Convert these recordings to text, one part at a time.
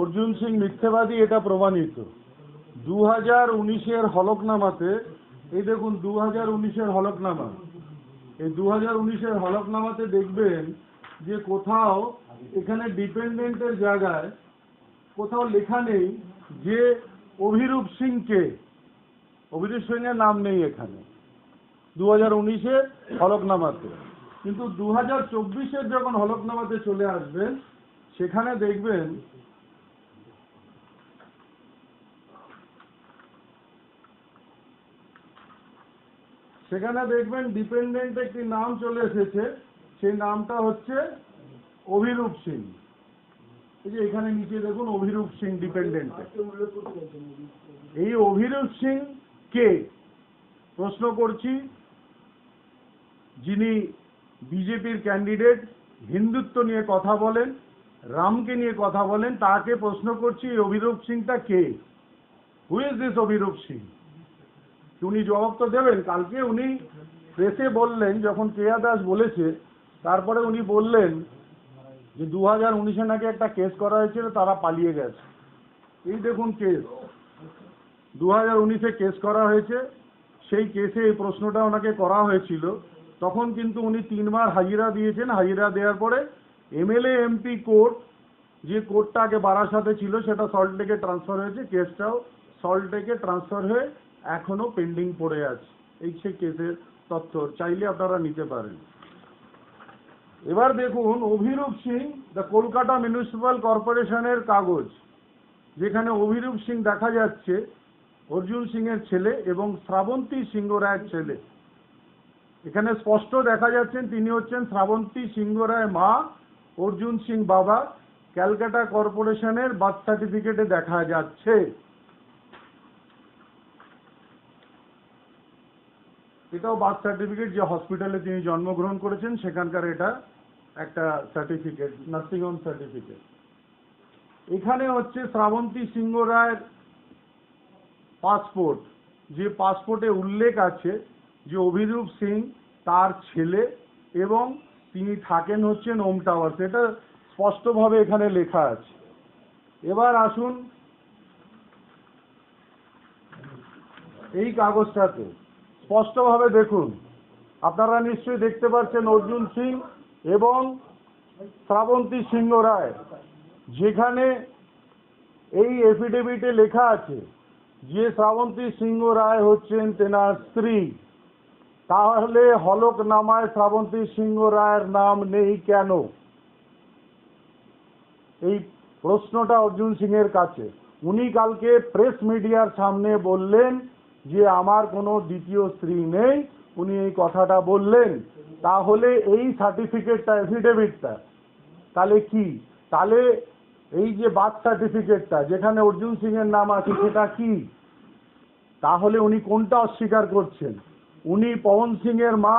অর্জুন সিং মিথ্যেবাদী, এটা প্রমাণিত। দু হাজার উনিশের হলফনামাতে, এই দেখুন দু হাজার উনিশের হলফনামা। এই দু হাজার উনিশের হলফনামাতে দেখবেন যে কোথাও, এখানে ডিপেন্ডেন্টের জায়গায় কোথাও লেখা নেই যে অভিরূপ সিংকে অভিরূপ সিংয়ের নাম নেই এখানে দু হাজার উনিশের হলফনামাতে। কিন্তু দু হাজার চব্বিশের যখন হলফনামাতে চলে আসবেন, সেখানে দেখবেন সেখানে দেখবেন ডিপেন্ডেন্ট একটি নাম চলে এসেছে, সেই নামটা হচ্ছে অভিরূপ সিং এই যে এখানে নিচে দেখুন অভিরূপ সিং ডিপেন্ডেন্ট এই অভিরূপ সিং কে? প্রশ্ন করছি, যিনি বিজেপির ক্যান্ডিডেট হিন্দুত্ব নিয়ে কথা বলেন, রামকে নিয়ে কথা বলেন, তাকে প্রশ্ন করছি এই অভিরূপ সিংটা কে? Who is this Abhirup Singh উনি জবাব তো দেবেন। কালকে উনি প্রেসে বললেন, যখন কেয়া দাস বলেছে, তারপরে উনি বললেন যে দু হাজার উনিশে নাকি একটা কেস করা হয়েছিল, তারা পালিয়ে গেছে। এই দেখুন কেস দু হাজার উনিশে কেস করা হয়েছে, সেই কেসে এই প্রশ্নটা ওনাকে করা হয়েছিল। তখন কিন্তু উনি তিনবার হাজিরা দিয়েছেন। হাজিরা দেওয়ার পরে এমএলএ, এমপি কোর্ট যে কোর্টটা আগে বারাসাতে ছিল, সেটা সল্টলেকে ট্রান্সফার হয়েছে। কেসটাও সল্টলেকে ট্রান্সফার হয়ে এখনও পেন্ডিং পড়ে আছে। এই সে কেসের তথ্য চাইলে আপনারা নিতে পারেন। এবার দেখুন, অভিরূপ সিং দ্য কলকাতা মিউনিসিপ্যাল কর্পোরেশনের কাগজ, যেখানে অভিরূপ সিং দেখা যাচ্ছে, অর্জুন সিং এর ছেলে এবং শ্রাবন্তী সিংহ রায়ের ছেলে। এখানে স্পষ্ট দেখা যাচ্ছেন, তিনি হচ্ছেন শ্রাবন্তী সিংহ রায় মা, অর্জুন সিং বাবা। ক্যালকাটা কর্পোরেশনের বার্থ সার্টিফিকেটে দেখা যাচ্ছে। এটাও বার্থ সার্টিফিকেট যে হসপিটালে তিনি জন্মগ্রহণ করেছেন, সেখানকার এটা একটা সার্টিফিকেট নার্সিংহোম সার্টিফিকেট এখানে হচ্ছে শ্রাবন্তী সিংহ রায়ের পাসপোর্ট যে পাসপোর্টে উল্লেখ আছে যে অভিরূপ সিং তার ছেলে এবং তিনি থাকেন হচ্ছেন ওম টাওয়ার, সেটা স্পষ্টভাবে এখানে লেখা আছে। এবার আসুন এই কাগজটাতে। স্পষ্টভাবে দেখুন। আপনারা নিশ্চয়ই দেখতে পাচ্ছেন অর্জুন সিং এবং শ্রাবন্তী সিংহ রায়, যেখানে এই এফিডেভিটে লেখা আছে যে শ্রাবন্তী সিংহ রায় হচ্ছেন তেনার স্ত্রী। তাহলে হলকনামায় শ্রাবন্তী সিংহ রায়ের নাম নেই কেন? এই প্রশ্নটা অর্জুন সিং এর কাছে। উনি কালকে প্রেস মিডিয়ার সামনে বললেন যে আমার কোনো দ্বিতীয় স্ত্রী নেই, উনি এই কথাটা বললেন, তাহলে এই সার্টিফিকেটটা এফিডেভিটটা তাহলে কি? তাহলে এই যে বার্থ সার্টিফিকেটটা যেখানে অর্জুন সিং এর নাম আছে, সেটা কি? তাহলে উনি কোনটা অস্বীকার করছেন? উনি পবন সিং এর মা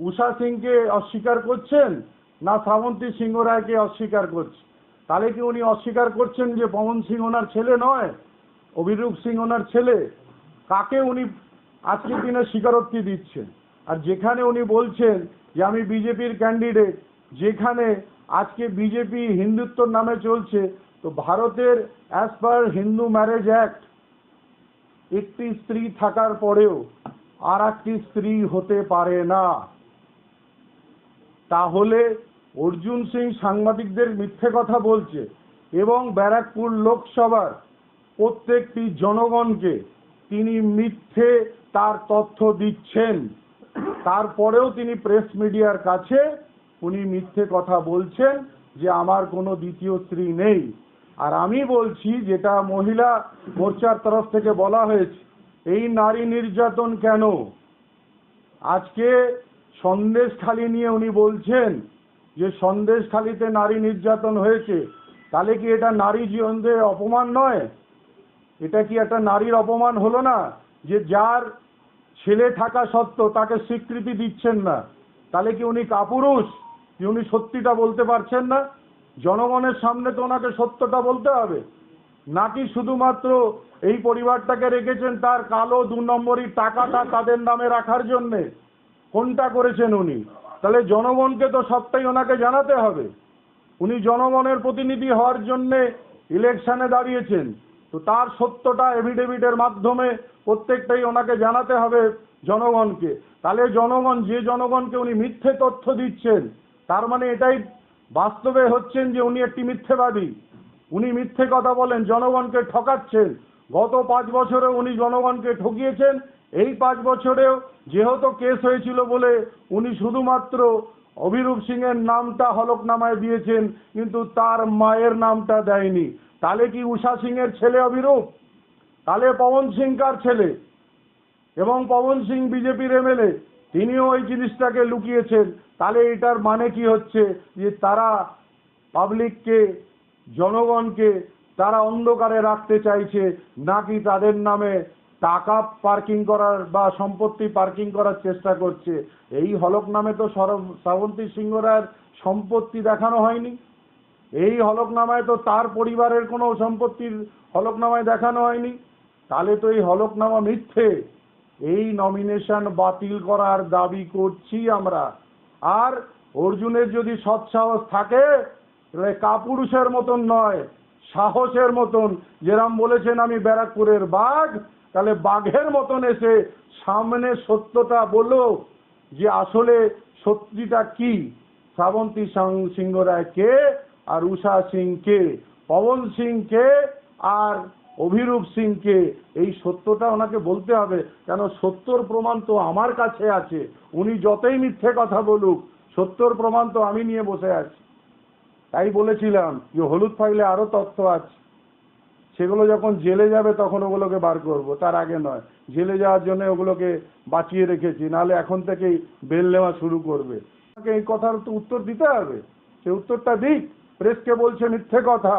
উষা সিংকে অস্বীকার করছেন, না শ্রাবন্তী সিংহ রায়কে অস্বীকার করছেন? তাহলে কি উনি অস্বীকার করছেন যে পবন সিং ওনার ছেলে নয়? অভিরূপ সিং ওনার ছেলে? কাকে উনি আজকের দিনে স্বীকারোক্তি দিচ্ছেন? আর যেখানে উনি বলছেন যে আমি বিজেপির ক্যান্ডিডেট যেখানে আজকে বিজেপি হিন্দুত্বর নামে চলছে, তো ভারতের as per Hindu marriage act একটি স্ত্রী থাকার পরেও আর একটি স্ত্রী হতে পারে না। তাহলে অর্জুন সিং সাংবাদিকদের মিথ্যে কথা বলছে এবং ব্যারাকপুর লোকসভার প্রত্যেকটি জনগণকে তিনি মিথ্যে তার তথ্য দিচ্ছেন। তারপরেও তিনি প্রেস মিডিয়ার কাছে উনি মিথ্যে কথা বলছেন যে আমার কোনো দ্বিতীয় স্ত্রী নেই। আর আমি বলছি যেটা মহিলা মোর্চার তরফ থেকে বলা হয়েছে, এই নারী নির্যাতন কেন? আজকে সন্দেশখালি নিয়ে উনি বলছেন যে সন্দেশখালিতে নারী নির্যাতন হয়েছে, তাহলে কি এটা নারী জীবনদের অপমান নয়? এটা কি একটা নারীর অপমান হলো না যে যার ছেলে থাকা সত্ত্বেও তাকে স্বীকৃতি দিচ্ছেন না? তাহলে কি উনি কাপুরুষ? কি উনি সত্যিটা বলতে পারছেন না? জনগণের সামনে তো ওনাকে সত্যটা বলতে হবে। নাকি শুধুমাত্র এই পরিবারটাকে রেখেছেন তার কালো দু নম্বরই টাকাটা তাদের নামে রাখার জন্যে? কোনটা করেছেন উনি? তাহলে জনগণকে তো সবটাই ওনাকে জানাতে হবে। উনি জনগণের প্রতিনিধি হওয়ার জন্যে ইলেকশনে দাঁড়িয়েছেন। তো তার সত্যটা এভিডেভিটের মাধ্যমে প্রত্যেকটাই ওনাকে জানাতে হবে জনগণকে। তাহলে জনগণ, যে জনগণকে উনি মিথ্যে তথ্য দিচ্ছেন, তার মানে এটাই বাস্তবে হচ্ছেন যে উনি একটি মিথ্যেবাদী। উনি মিথ্যে কথা বলেন, জনগণকে ঠকাচ্ছেন। গত পাঁচ বছরে উনি জনগণকে ঠকিয়েছেন, এই পাঁচ বছরেও যেহেতু কেস হয়েছিল বলে উনি শুধুমাত্র অভিরূপ সিংয়ের নামটা হলফনামায় দিয়েছেন, কিন্তু তার মায়ের নামটা দেয়নি। তাহলে কি উষা সিংয়ের ছেলে অভিরূপ? তাহলে পবন সিং কার ছেলে? এবং পবন সিং বিজেপির এমএলএ তিনিও ওই জিনিসটাকে লুকিয়েছেন। তাহলে এটার মানে কি হচ্ছে? যে তারা পাবলিককে জনগণকে, তারা অন্ধকারে রাখতে চাইছে, নাকি তাদের নামে টাকা পার্কিং করার বা সম্পত্তি পার্কিং করার চেষ্টা করছে? এই হলক নামে তো সরব, শ্রাবন্তী সিংহ সম্পত্তি দেখানো হয়নি। এই হলকনামায় তো তার পরিবারের কোনো সম্পত্তির হলকনামায় দেখানো হয়নি। তাহলে তো এই হলকনামা মিথ্যে। এই নমিনেশন বাতিল করার দাবি করছি আমরা। আর অর্জুনের যদি সৎসাহস থাকে, তাহলে কাপুরুষের মতন নয়, সাহসের মতন। যেরাম বলেছেন আমি ব্যারাকপুরের বাঘ, তাহলে বাঘের মতন এসে সামনে সত্যটা বলো যে আসলে সত্যিটা কি? শ্রাবন্তী সিংহ রায় কে? আর উষা সিং কে পবন সিং কে আর অভিরূপ সিং কে এই সত্যটা ওনাকে বলতে হবে, কেন সত্যর প্রমাণ তো আমার কাছে আছে। উনি যতই মিথ্যে কথা বলুক, সত্যর প্রমাণ তো আমি নিয়ে বসে আছি। তাই বলেছিলাম যে হলুদ ফাইলে আরও তথ্য আছে। সেগুলো যখন জেলে যাবে, তখন ওগুলোকে বার করব। তার আগে নয়, জেলে যাওয়ার জন্য ওগুলোকে বাঁচিয়ে রেখেছি, নাহলে এখন থেকেই বেল নেওয়া শুরু করবে। আমাকে এই কথার তো উত্তর দিতে হবে। সে উত্তরটা দিক। প্রেসকে বলছে মিথ্যে কথা,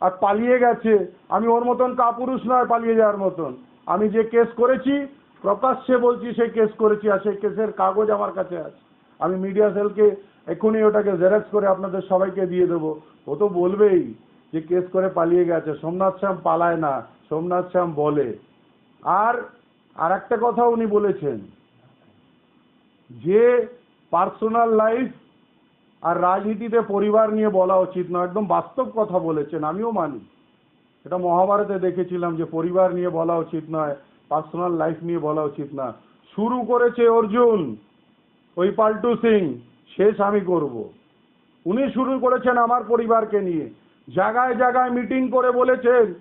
আর পালিয়ে গেছে। আমি ওর মতন কাপুরুষ নয় পালিয়ে যাওয়ার মতন। আমি যে কেস করেছি, প্রকাশ্যে বলছি সেই কেস করেছি, আর সেই কেসের কাগজ আমার কাছে আছে। আমি মিডিয়া সেলকে এক্ষুনি ওটাকে জেরক্স করে আপনাদের সবাইকে দিয়ে দেবো। ও তো বলবেই যে কেস করে পালিয়ে গেছে। সোমনাথ শ্যাম পালায় না, সোমনাথ শ্যাম বলে। আর আর একটা কথা উনি বলেছেন। যে পার্সোনাল লাইফ আর রাজনীতিতে পরিবার নিয়ে বলা উচিত নয়, একদম বাস্তব কথা বলেছেন, আমিও মানি। এটা মহাভারতে দেখেছিলাম যে পরিবার নিয়ে বলা উচিত নয়, পার্সোনাল লাইফ নিয়ে বলা উচিত না। শুরু করেছে অর্জুন, ওই পাল্টু সিং, শেষ আমি করব। উনি শুরু করেছেন আমার পরিবারকে নিয়ে। জায়গায় জায়গায় মিটিং করে বলেছেন,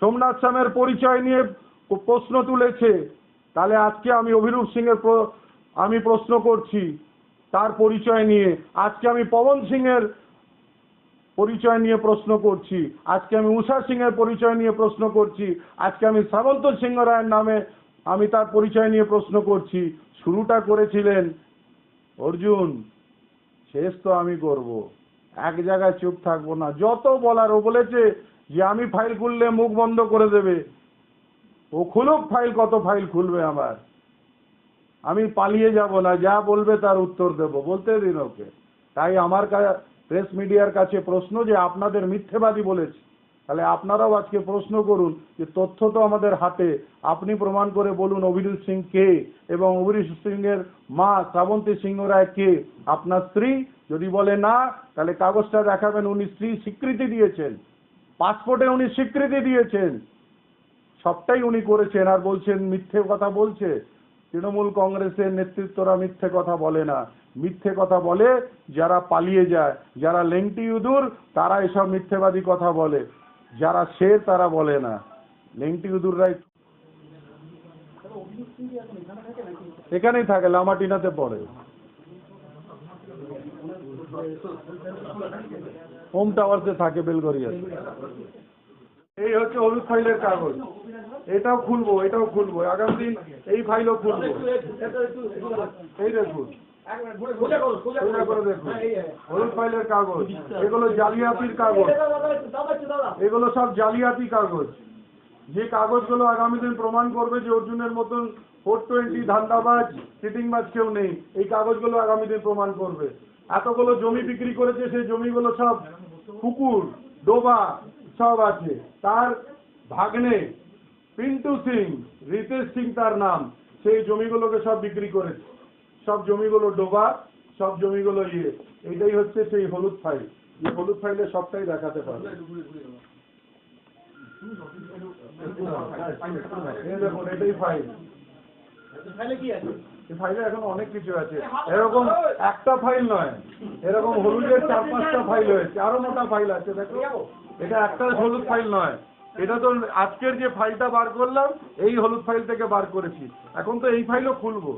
সোমনাথ শ্যামের পরিচয় নিয়ে প্রশ্ন তুলেছে। তাহলে আজকে আমি অভিরূপ সিংয়ের আমি প্রশ্ন করছি তার পরিচয় নিয়ে। আজকে আমি পবন সিংয়ের পরিচয় নিয়ে প্রশ্ন করছি। আজকে আমি উষা সিংয়ের পরিচয় নিয়ে প্রশ্ন করছি। আজকে আমি শ্রাবন্ত সিংহ রায়ের নামে আমি তার পরিচয় নিয়ে প্রশ্ন করছি। শুরুটা করেছিলেন, অর্জুন, শেষ তো আমি করব। এক জায়গায় চুপ থাকব না। যত বলার, ও বলেছে যে আমি ফাইল খুললে মুখ বন্ধ করে দেবে। ও খুলুক ফাইল, কত ফাইল খুলবে আমার? আমি পালিয়ে যাব না, যা বলবে তার উত্তর দেব, বলতে দিন ওকে। তাই আমার প্রেস মিডিয়ার কাছে প্রশ্ন যে আপনাদের মিথ্যেবাদী বলেছে। তাহলে আপনারাও আজকে প্রশ্ন করুন যে তথ্য তো আমাদের হাতে। আপনি প্রমাণ করে বলুন অভিরূপ সিং কে এবং অভিরূপ সিংয়ের মা শ্রাবন্তী সিংহ রায় কে। আপনার স্ত্রী যদি বলে না, তাহলে কাগজটা দেখাবেন, উনি স্ত্রী স্বীকৃতি দিয়েছেন। পাসপোর্টে উনি স্বীকৃতি দিয়েছেন। সবটাই উনি করেছেন আর বলছেন মিথ্যে কথা বলছে। তৃণমূল কংগ্রেসের নেতৃত্বরা মিথ্যে কথা বলে না। মিথ্যে কথা বলে, যারা পালিয়ে যায়, যারা লেংটি উদুর তারা এসব মিথ্যেবাদী কথা বলে। যারা সে, তারা বলে না। লেংটি উদুররাই এখানেই থাকে, লামাটিনাতে পড়ে। হোম টাওয়ার্সে থাকে বেলগরিয়াতে এই হচ্ছে হলুদ ফাইলের কাগজ। এটাও খুলবো এটাও খুলবো। আগামী দিন এই ফাইলও খুলবো। এই দেখুন। কাগজ। আগামী দিন প্রমাণ করবে যে অর্জুনের মতন ফোর টোয়েন্টি ধান্দাবাজ চিটিংবাজ কেউ নেই, এই কাগজগুলো আগামী দিন প্রমাণ করবে। এতগুলো জমি বিক্রি করেছে, সেই জমিগুলো সব পুকুর ডোবা সব আছে। তার ভাগ্নে পিন্টু সিং রিতেশ সিং তার নাম। সেই জমিগুলোকে সব বিক্রি করেছে। সব জমিগুলো ডোবা সব জমিগুলো ইয়ে। এইটাই হচ্ছে সেই হলুদ ফাইল। এই হলুদ ফাইলে সবটাই দেখাতে পারবে। এই দেখুন এটাই ফাইল। তাহলে কি আছে? ফাইলে এখন অনেক কিছু আছে। এরকম একটা ফাইল নয় এরকম হলুদের চার পাঁচটা ফাইল হয়েছে আরও মোটা ফাইল আছে দেখো। এটা একটা হলুদ ফাইল নয়। এটা তো আজকের যে ফাইলটা বার করলাম এই হলুদ ফাইল থেকে বার করেছি। এখন তো এই ফাইলও খুলবো।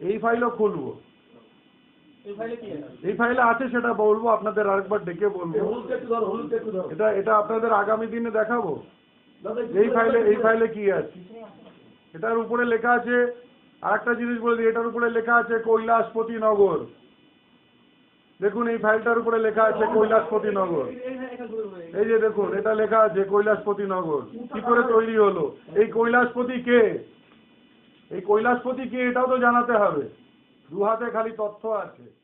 এই ফাইলও খুলবো। এই ফাইলে আছে? সেটা বলব আপনাদের আরেকবার ডেকে বলব। এটা এটা আপনাদের আগামী দিনে দেখাবো। এই ফাইলে এই ফাইলে কি আছে? এটার উপরে লেখা আছে আরেকটা জিনিস বলে দিই, এটার উপরে লেখা আছে কৈলাসপতি নগর। দেখুন, এই ফাইলটার উপরে লেখা আছে কৈলাসপতি নগর। এই যে দেখুন, এটা লেখা আছে কৈলাসপতি নগর। কি করে তৈরি হলো? এই কৈলাসপতি কে? এই কৈলাসপতি কে, এটাও তো জানাতে হবে। দু হাতে খালি তথ্য আছে।